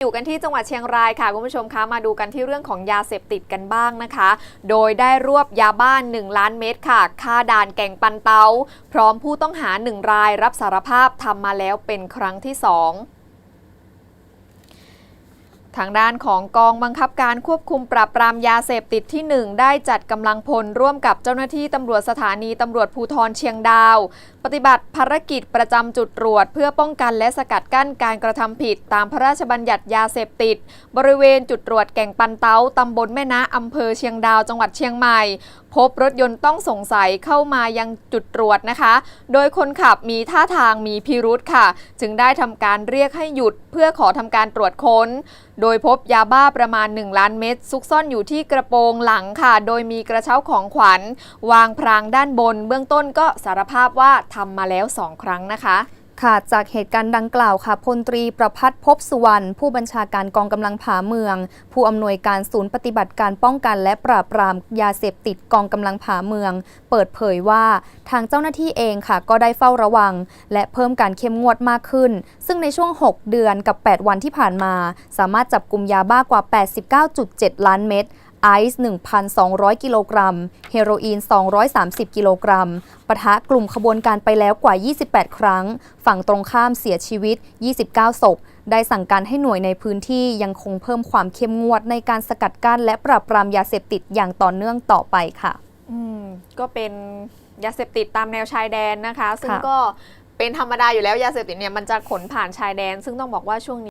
อยู่กันที่จังหวัดเชียงรายค่ะคุณผู้ชมคะมาดูกันที่เรื่องของยาเสพติดกันบ้างนะคะ โดยได้รวบยาบ้าน 1 ล้านเม็ดค่ะค่าด่านแก่งปันเตา พร้อมผู้ต้องหา 1 รายรับสารภาพทำมาแล้วเป็นครั้งที่ 2 ทางด้านของกองบังคับการควบคุมปราบปรามยาเสพติดที่ 1 ได้จัดกำลังพลร่วมกับเจ้าหน้าที่ตำรวจสถานีตำรวจภูธรเชียงดาว ปฏิบัติภารกิจประจำจุดตรวจ เพื่อป้องกันและสกัดกั้นการกระทำผิด ตามพระราชบัญญัติยาเสพติด บริเวณจุดตรวจแก่งปันเต้าตำบลแม่นะอำเภอเชียงดาว จังหวัดเชียงใหม่ พบรถยนต์ต้องสงสัยเข้ามายังจุดตรวจนะคะ โดยคนขับมีท่าทางมีพิรุธค่ะ จึงได้ทำการเรียกให้หยุดเพื่อขอทำการตรวจค้นโดยพบยาบ้าประมาณ 1 ล้านเม็ดซุกซ่อนอยู่ที่กระโปรงหลังค่ะ โดยมีกระเช้าของขวัญ วางพรางด้านบน เบื้องต้นก็สารภาพว่าทำมาแล้ว 2 ครั้งนะคะ ค่ะจากเหตุการณ์ดังกล่าวค่ะพลตรีประพัฒน์ภพสุวรรณผู้บัญชาการกองกำลังผาเมือง ผู้อำนวยการศูนย์ปฏิบัติการป้องกันและปราบปรามยาเสพติดกองกำลังผาเมือง เปิดเผยว่าทางเจ้าหน้าที่เองค่ะก็ได้เฝ้าระวัง และเพิ่มการเข้มงวดมากขึ้น ซึ่งในช่วง 6 เดือนกับ 8 วันที่ผ่านมา สามารถจับกลุ่มยาบ้ากว่า 89.7 ล้านเม็ด ไอซ์ 1,200 กิโลกรัม เฮโรอีน 230 กิโลกรัม ปะทะกลุ่มขบวนการไปแล้วกว่า 28 ครั้ง ฝั่งตรงข้ามเสียชีวิต 29 ศพ ได้สั่งการให้หน่วยในพื้นที่ยังคงเพิ่มความเข้มงวดในการสกัดกั้นและปราบปรามยาเสพติดอย่างต่อเนื่องต่อไปค่ะ อืม ก็เป็นยาเสพติดตามแนวชายแดนนะคะ ซึ่งค่ะก็เป็นธรรมดาอยู่แล้วยาเสพติดเนี่ยมันจะขนผ่านชายแดน ซึ่งต้องบอกว่าช่วงนี้